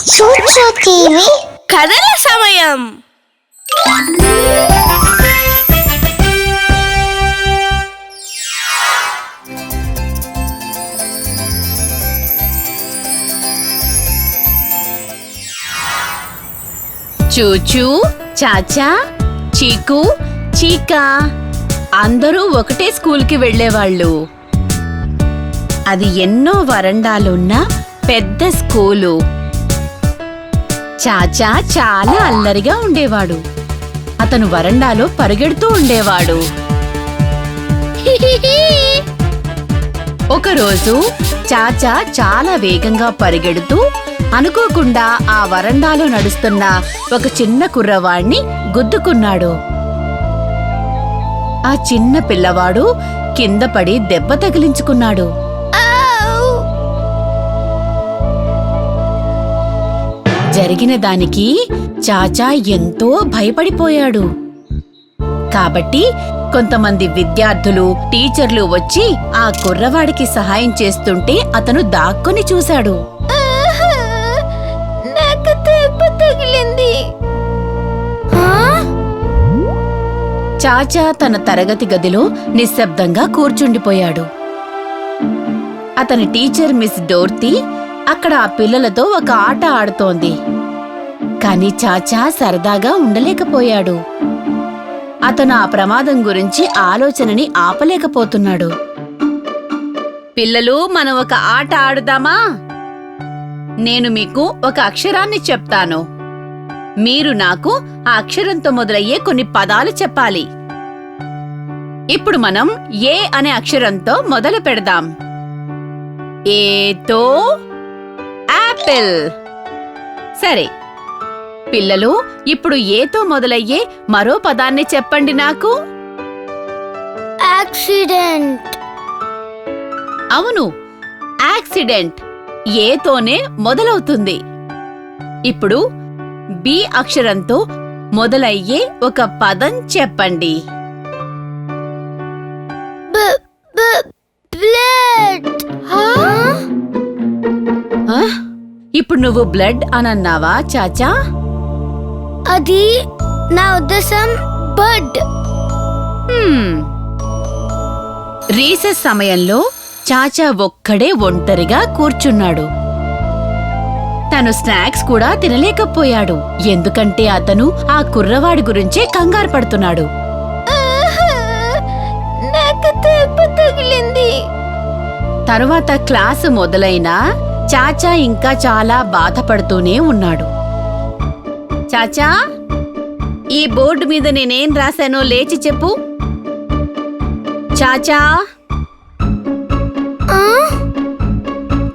చూచు టీవీ కథల సమయం. చూచూ చాచా చీకు చీకా. అందరూ ఒకటే స్కూల్కి వెళ్ళేవాళ్ళు. అది ఎన్నో వరండాలున్న పెద్ద స్కూలు. చాచా చాలా అల్లరిగా ఉండేవాడు. అతను వరండాలో పరిగెడుతూ ఉండేవాడు. ఒకరోజు చాచా చాలా వేగంగా పరిగెడుతూ అనుకోకుండా ఆ వరండాలో నడుస్తున్న ఒక చిన్న కుర్రవాణ్ణి గుద్దుకున్నాడు. ఆ చిన్న పిల్లవాడు కింద పడి దెబ్బ తగిలించుకున్నాడు. జరిగిన దానికి చాచా ఎంతో భయపడిపోయాడు. కాబట్టి కొంతమంది విద్యార్థులు టీచర్లు వచ్చి ఆ కుర్రవాడికి సహాయం చేస్తుంటే అతను దాక్కుని చూశాడు. చాచా తన తరగతి గదిలో నిశ్శబ్దంగా కూర్చుండిపోయాడు. అతని టీచర్ మిస్ డోర్తీ అక్కడ ఆ పిల్లలతో ఒక ఆట ఆడుతోంది. కాని చాచా సరదాగా ఉండలేకపోయాడు. అతను ఆ ప్రమాదం గురించి ఆలోచనని ఆపలేకపోతున్నాడు. పిల్లలు మనం ఒక ఆట ఆడుదామా? నేను మీకు ఒక అక్షరాన్ని చెప్తాను. మీరు నాకు ఆ అక్షరంతో మొదలయ్యే కొన్ని పదాలు చెప్పాలి. ఇప్పుడు మనం ఏ అనే అక్షరంతో మొదలు పెడదాం. ఏతో యాపిల్ సరే పిల్లలు ఇప్పుడు ఏతో మొదలయ్యే మరో పదాన్ని చెప్పండి నాకు. యాక్సిడెంట్. అవును యాక్సిడెంట్ ఏతోనే మొదలవుతుంది. ఇప్పుడు బి అక్షరంతో మొదలయ్యే ఒక పదం చెప్పండి. ఇప్పుడు నువ్వు బ్లడ్ అనన్నావా చాచా? అది నా ఉద్దేశం బర్డ్. రీసెస్ సమయంలో చాచా ఒక్కడే ఒంటరిగా కూర్చున్నాడు. తను స్నాక్స్ కూడా తినలేకపోయాడు. ఎందుకంటే అతను ఆ కుర్రవాడి గురించే కంగారు పడుతున్నాడు. తరువాత క్లాసు మొదలైనా చాచా ఇంకా చాలా బాధపడుతూనే ఉన్నాడు. చాచా ఈ బోర్డు మీద నేనేం రాశానో లేచి చెప్పు. చాచా.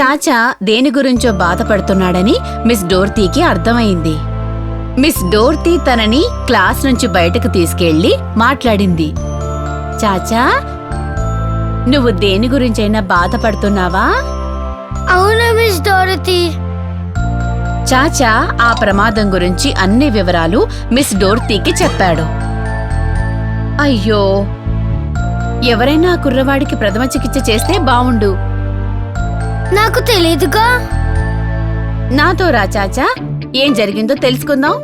చాచా దేని గురించో బాధపడుతున్నాడని మిస్ డోర్తీకి అర్థమైంది. మిస్ డోర్తీ తనని క్లాస్ నుంచి బయటకు తీసుకెళ్ళి మాట్లాడింది. చాచా నువ్వు దేని గురించైనా బాధపడుతున్నావా? అవును మిస్ డోరతి? చాచా ఆ ప్రమాదం గురించి అన్ని వివరాలు మిస్ డోర్తీకి చెప్పాడు. అయ్యో ఎవరైనా ఆ కుర్రవాడికి ప్రథమ చికిత్స చేస్తే బావుండు. నాకు తెలీదుగా? నాతో రా చాచా ఏం జరిగిందో తెలుసుకుందాం.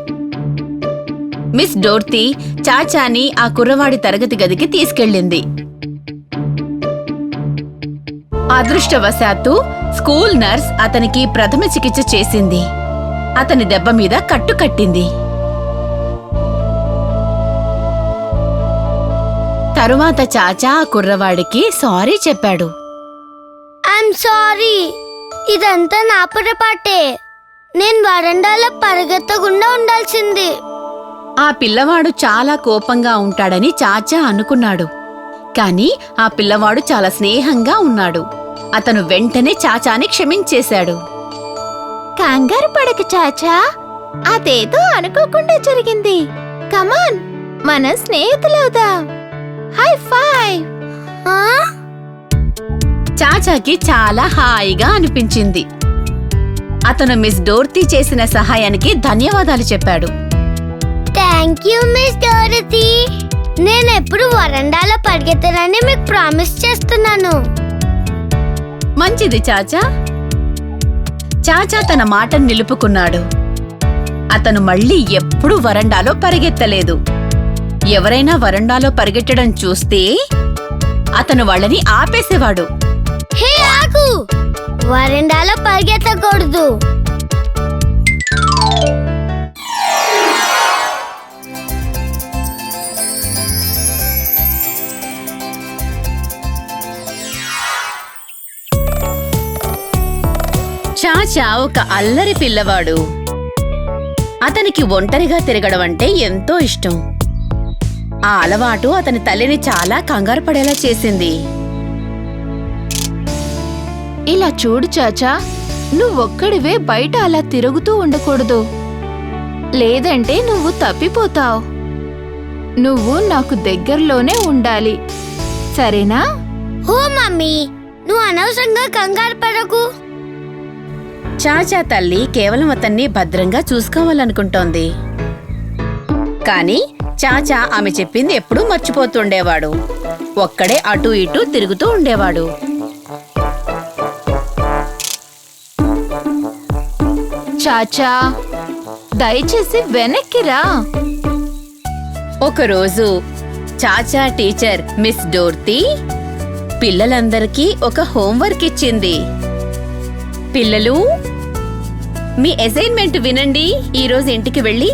మిస్ డోర్తీ చాచాని ఆ కుర్రవాడి తరగతి గదికి తీసుకెళ్ళింది. అదృష్టవశాత్తు స్కూల్ నర్స్ అతనికి ప్రథమ చికిత్స చేసింది. అతని దెబ్బ మీద కట్టు కట్టింది. తరువాత చాచా ఆ కుర్రవాడికి సారీ చెప్పాడు. I'm sorry. ఇదంతా నా పొరపాటే. నేను వరండాలో పరిగెత్తకుండా ఉండాల్సింది. ఆ పిల్లవాడు చాలా కోపంగా ఉంటాడని చాచా అనుకున్నాడు. కాని ఆ పిల్లవాడు చాలా స్నేహంగా ఉన్నాడు. అతను వెంటనే చాచాని క్షమించేశాడు. కంగారు పడకు చాచా. అదేదో అనుకోకుండా జరిగింది. కమాన్ మనం స్నేహితులవుదాం. హై ఫైవ్ చాచాకి చాలా హాయిగా అనిపించింది. అతను మిస్ డోర్తీ చేసిన సహాయానికి ధన్యవాదాలు చెప్పాడు. Thank you miss Dorothy. నేను ఎప్పుడు వరండాలో పరిగెత్తనని మీకు ప్రామిస్ చేస్తున్నాను. మంచిది చాచా. చాచా తన మాట నిలుపుకున్నాడు. అతను మళ్ళీ ఎప్పుడూ వరండాలో పరిగెత్తలేదు. ఎవరైనా వరండాలో పరిగెట్టడం చూస్తే అతను వాళ్ళని ఆపేసేవాడు. హే ఆకు వరండాలో పరిగెత్తకూడదు. చాచా ఒక అల్లరి పిల్లవాడు. అతనికి ఒంటరిగా తిరగడం అంటే ఎంతో ఇష్టం. ఆ అలవాటు అతని తల్లిని చాలా కంగారు పడేలా చేసింది. ఇలా చూడు చాచా నువ్వొక్కడివే బయట అలా తిరుగుతూ ఉండకూడదు. లేదంటే నువ్వు తప్పిపోతావు. నువ్వు నాకు దగ్గరలోనే ఉండాలి. సరేనా? ఓ మమ్మీ నువ్వు అనవసరంగా కంగారు పడకు. చాచా తల్లి కేవలం అతన్ని భద్రంగా చూసుకోవాలనుకుంటోంది. కాని చాచా ఆమె చెప్పింది ఎప్పుడూ మర్చిపోతుండేవాడు. ఒక్కడే అటూ ఇటూ తిరుగుతూ ఉండేవాడు. చాచా దయచేసి వెనక్కి రా. ఒకరోజు చాచా టీచర్ మిస్ డోర్తి పిల్లలందరికీ ఒక హోంవర్క్ ఇచ్చింది. పిల్లలు మీ అసైన్మెంట్ వినండి. ఈరోజు ఇంటికి వెళ్ళి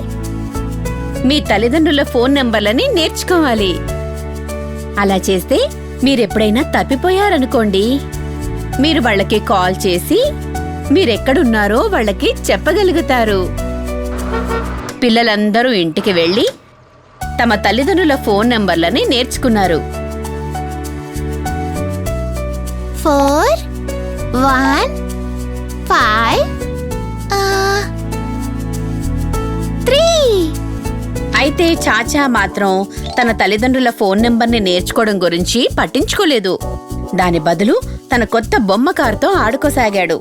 మీ తల్లిదండ్రుల ఫోన్ నంబర్లని నేర్చుకోవాలి. అలా చేస్తే మీరెప్పుడైనా తప్పిపోయారనుకోండి. మీరు వాళ్ళకి కాల్ చేసి మీరెక్కడున్నారో వాళ్ళకి చెప్పగలుగుతారు. పిల్లలందరూ ఇంటికి వెళ్ళి తమ తల్లిదండ్రుల ఫోన్ నంబర్లని నేర్చుకున్నారు. Four one five three. అయితే చాచా మాత్రం తన తల్లిదండ్రుల ఫోన్ నెంబర్ని నేర్చుకోవడం గురించి పట్టించుకోలేదు. దాని బదులు తన కొత్త బొమ్మ కారుతో ఆడుకోసాగాడు.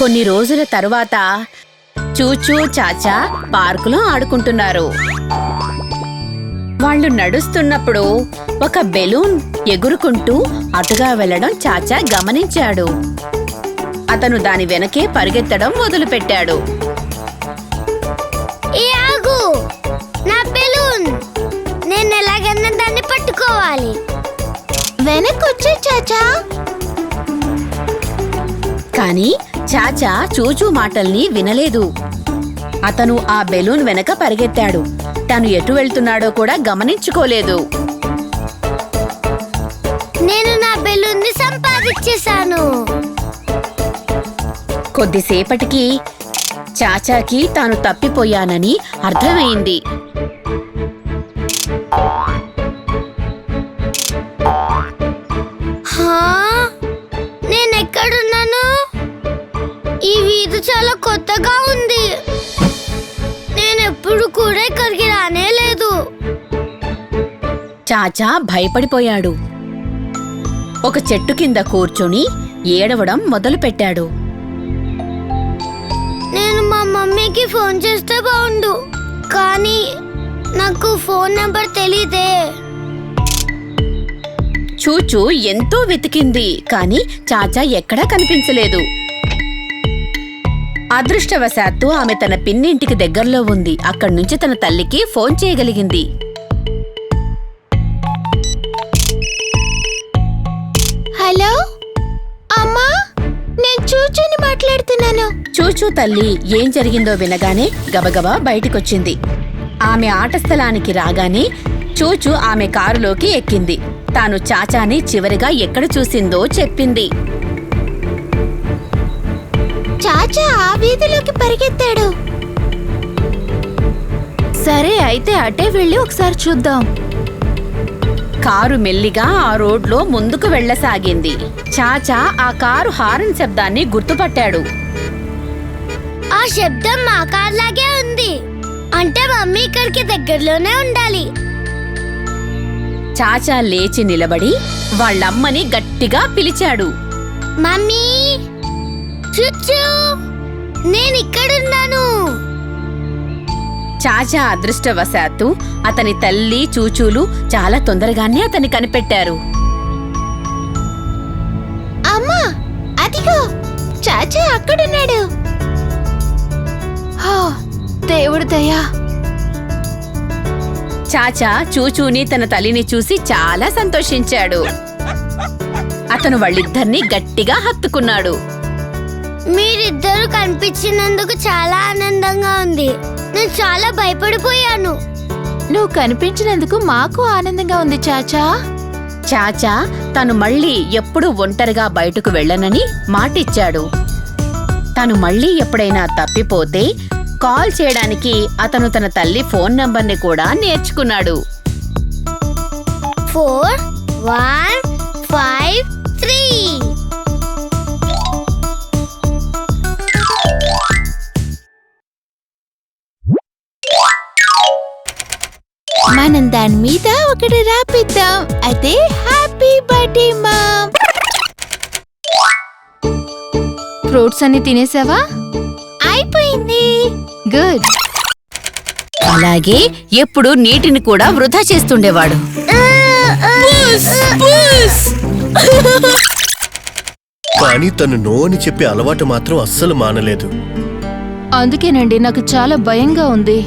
కొన్ని రోజుల తరువాత చూచూ చాచా పార్కులో ఆడుకుంటున్నారు. వాళ్ళు నడుస్తున్నప్పుడు ఒక బెలూన్ ఎగురుకుంటూ అటుగా వెళ్ళడం చాచా గమనించాడు. అతను దాని వెనకే పరిగెత్తడం మొదలుపెట్టాడు. నా బెలూన్! నేను ఎలాగన్నా దాన్ని పట్టుకోవాలి. వెనకొచ్చే చాచా! కానీ చాచా చూచూ మాటల్ని వినలేదు. అతను ఆ బెలూన్ వెనక పరిగెత్తాడు. తను ఎటు వెళ్తున్నాడో కూడా గమనించుకోలేదు. నేను నా బెలూన్ని సంపాదించేశాను. కొద్దిసేపటికి చాచాకి తాను తప్పిపోయానని అర్థమైంది. హా? చాచా భయపడిపోయాడు. ఒక చెట్టు కింద కూర్చుని ఏడవడం మొదలుపెట్టాడు. నేను మా మమ్మీకి ఫోన్ చేస్తే బాగుండు కానీ నాకు ఫోన్ నెంబర్ తెలీదే. చూచూ ఎంతో వెతికింది కాని చాచా ఎక్కడా కనిపించలేదు. అదృష్టవశాత్తు ఆమె తన పిన్నింటికి దగ్గరలో ఉంది అక్కడి నుంచి తన తల్లికి ఫోన్ చేయగలిగింది. మాట్లాడుతున్నాను. చూచూ తల్లి ఏం జరిగిందో వినగానే గబగబా బయటికొచ్చింది. ఆమె ఆట స్థలానికి రాగానే చూచూ ఆమె కారులోకి ఎక్కింది. తాను చాచాని చివరిగా ఎక్కడ చూసిందో చెప్పింది. చాచా ఆ వీధిలోకి పరిగెత్తాడు. సరే అయితే అటే వెళ్ళి ఒకసారి చూద్దాం. కారు మెల్లిగా ఆ రోడ్లో ముందుకు వెళ్ళసాగింది. చాచా ఆ కారు హారన్ శబ్దాన్ని గుర్తుపట్టాడు. ఆ శబ్దం మా కార్ లాగే ఉంది. అంటే మమ్మీ ఇక్కడికి దగ్గరలోనే ఉండాలి. చాచా లేచి నిలబడి వాళ్ళమ్మని గట్టిగా పిలిచాడు. మమ్మీ నేను ఇక్కడున్నాను. చాచా అదృష్టవశాత్తు అతని తల్లి చూచూలు చాలా తొందరగానే అతన్ని కనిపెట్టారు. అమ్మా అదిగో చాచా అక్కడున్నాడు. హా, దేవుడు దయా. చాచా చూచూని తన తల్లిని చూసి చాలా సంతోషించాడు. అతను వాళ్ళిద్దరినీ గట్టిగా హత్తుకున్నాడు. మీరిద్దరు కనిపించినందుకు చాలా ఆనందంగా ఉంది. నేను చాలా భయపడిపోయాను. నువ్వు కనిపించినందుకు మాకు ఆనందంగా ఉంది చాచా. చాచా తను మళ్ళీ ఎప్పుడూ ఒంటరిగా బయటకు వెళ్ళనని మాటిచ్చాడు. తను మళ్ళీ ఎప్పుడైనా తప్పిపోతే కాల్ చేయడానికి అతను తన తల్లి ఫోన్ నంబర్ని కూడా నేర్చుకున్నాడు. ఫోర్ వన్ ఫైవ్ దాని మీద ఒకటి రాపిద్దాం. అదే హ్యాపీ బర్త్డే మామ్. ఫ్రూట్స్ అన్ని తినేసావా? అయిపోయింది. గుడ్. అలాగే ఎప్పుడు నీటిని కూడా వృధా చేస్తుండేవాడు. కానీ తను నో అని చెప్పే అలవాటు మాత్రం అస్సలు మానలేదు. అందుకేనండి నాకు చాలా భయంగా ఉంది.